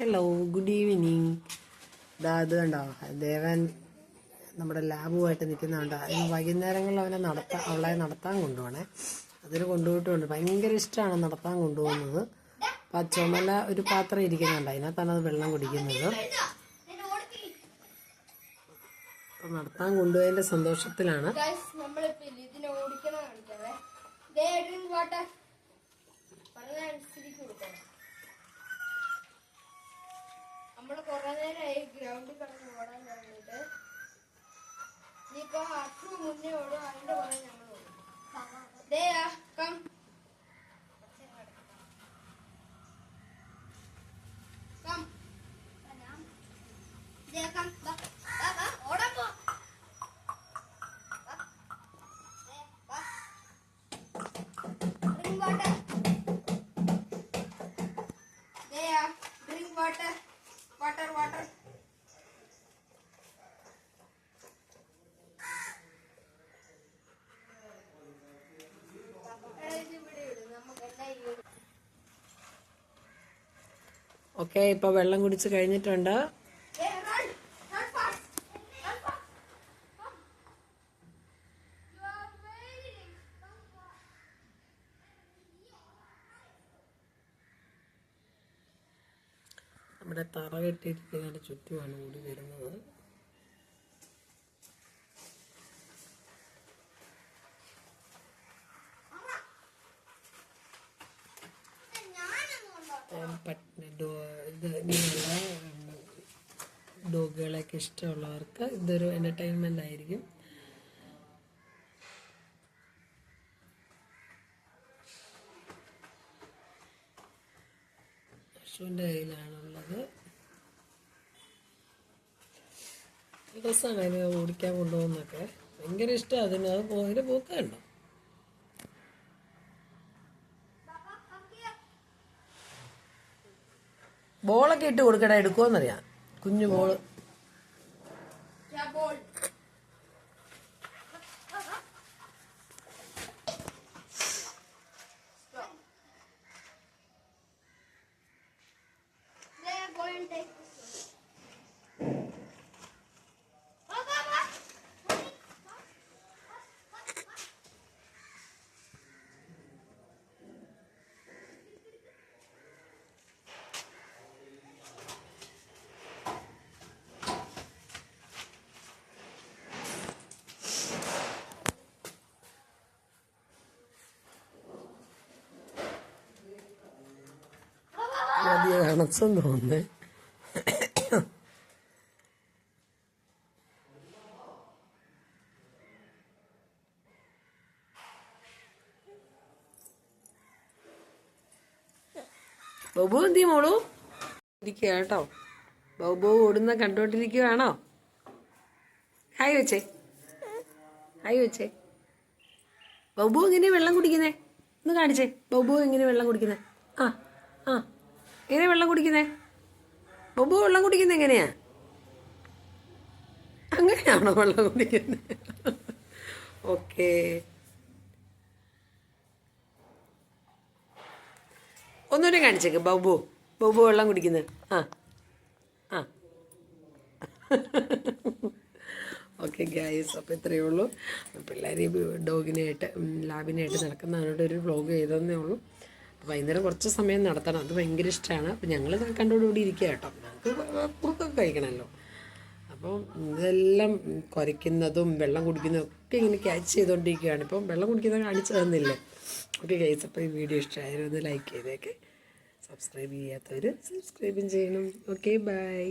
Hello good evening ഇതാ ഇത് കണ്ടോ? ദേവൻ നമ്മുടെ ലാബുമായിട്ട് നിൽക്കുന്നുണ്ട്. അതിന് വൈകുന്നേരങ്ങളിൽ അവനെ നടത്താൻ അവളെ നടത്താൻ കൊണ്ടുപോകണേ അതിന് കൊണ്ടുപോയിട്ടുണ്ട്. ഭയങ്കര ഇഷ്ടമാണ് നടത്താൻ കൊണ്ടുപോകുന്നത്. അപ്പം ചുമല ഒരു പാത്രം ഇരിക്കുന്നുണ്ട്. അതിനകത്താണ് അത് വെള്ളം കുടിക്കുന്നത്. നടത്താൻ കൊണ്ടുപോയതിന്റെ സന്തോഷത്തിലാണ്. ഇതിനെ ഓടിക്കണ ഓക്കെ ഇപ്പോൾ വെള്ളം കുടിച്ച് കഴിഞ്ഞിട്ടുണ്ട്. നമ്മുടെ തറ കെട്ടിയിട്ടിങ്ങനെ ചുറ്റുമാണ് ഓടി വരുന്നത് ഡോഗുകളെയൊക്കെ ഇഷ്ടമുള്ളവർക്ക് ഇതൊരു എന്റർടൈൻമെന്റ് ആയിരിക്കും. പശുവിന്റെ കയ്യിലാണുള്ളത്. രസമാണ് അതിന് ഓടിക്കാൻ കൊണ്ടുപോകുന്നൊക്കെ ഭയങ്കര ഇഷ്ടമാണ്. അതിന് അത് അതിന്റെ പോക്ക് കണ്ടോ? ബോളൊക്കെ ഇട്ട് കൊടുക്കട എടുക്കുമെന്നറിയാം കുഞ്ഞു ബോൾ. Que aborto. മതിയെ അണസം തോന്നുന്നേ. ബബു ചെയ്യും മോളു? ഇരിക്കുക കേട്ടോ. ബബു ഓടുന്ന കണ്ടോണ്ടിരിക്കുകയാണോ ഹായ് വെച്ചേ ഹായ് വെച്ചേ ബബു എങ്ങനെ വെള്ളം കുടിക്കുന്നേ? ഒന്ന് കാണിച്ചേ. ബബു എങ്ങനെ വെള്ളം കുടിക്കുന്നേ? ആ ആ. എങ്ങനെ വെള്ളം കുടിക്കുന്നേ? ബൊബു വെള്ളം കുടിക്കുന്നത് എങ്ങനെയാ? അങ്ങനെയാണോ വെള്ളം കുടിക്കുന്നത് ഓക്കേ. ഒന്നുകൂടെ കാണിച്ചേക്ക് ബൗബു. ബൗബു വെള്ളം കുടിക്കുന്നത് ആ. ആ. ഓക്കെ ഗായ്സ് അപ്പോൾ ഇത്രയേ ഉള്ളൂ. പിള്ളേർ ഡോഗിനായിട്ട് ലാബിനായിട്ട് നടക്കുന്നതിനോട് ഒരു വ്ളോഗ് ചെയ്തതന്നേ ഉള്ളൂ. വൈകുന്നേരം കുറച്ച് സമയം നടത്തണം. അത് ഭയങ്കര ഇഷ്ടമാണ്. അപ്പോൾ ഞങ്ങൾ കണ്ടോടുകൂടി ഇരിക്കുക കേട്ടോ. ഞങ്ങൾക്ക് കുറുക്കൊക്കെ കഴിക്കണമല്ലോ അപ്പോൾ ഇതെല്ലാം കുരയ്ക്കുന്നതും വെള്ളം കുടിക്കുന്നതും ഒക്കെ ഇങ്ങനെ ക്യാച്ച് ചെയ്തുകൊണ്ടിരിക്കുകയാണ് ഇപ്പം വെള്ളം കുടിക്കുന്നത് കാണിച്ചു തന്നില്ലേ? ഓക്കെ ഗൈസ് അപ്പോൾ ഈ വീഡിയോ ഇഷ്ടമായാലും ഒന്ന് ലൈക്ക് ചെയ്തേക്കെ. സബ്സ്ക്രൈബ് ചെയ്യാത്തവർ സബ്സ്ക്രൈബും ചെയ്യണം. Okay bye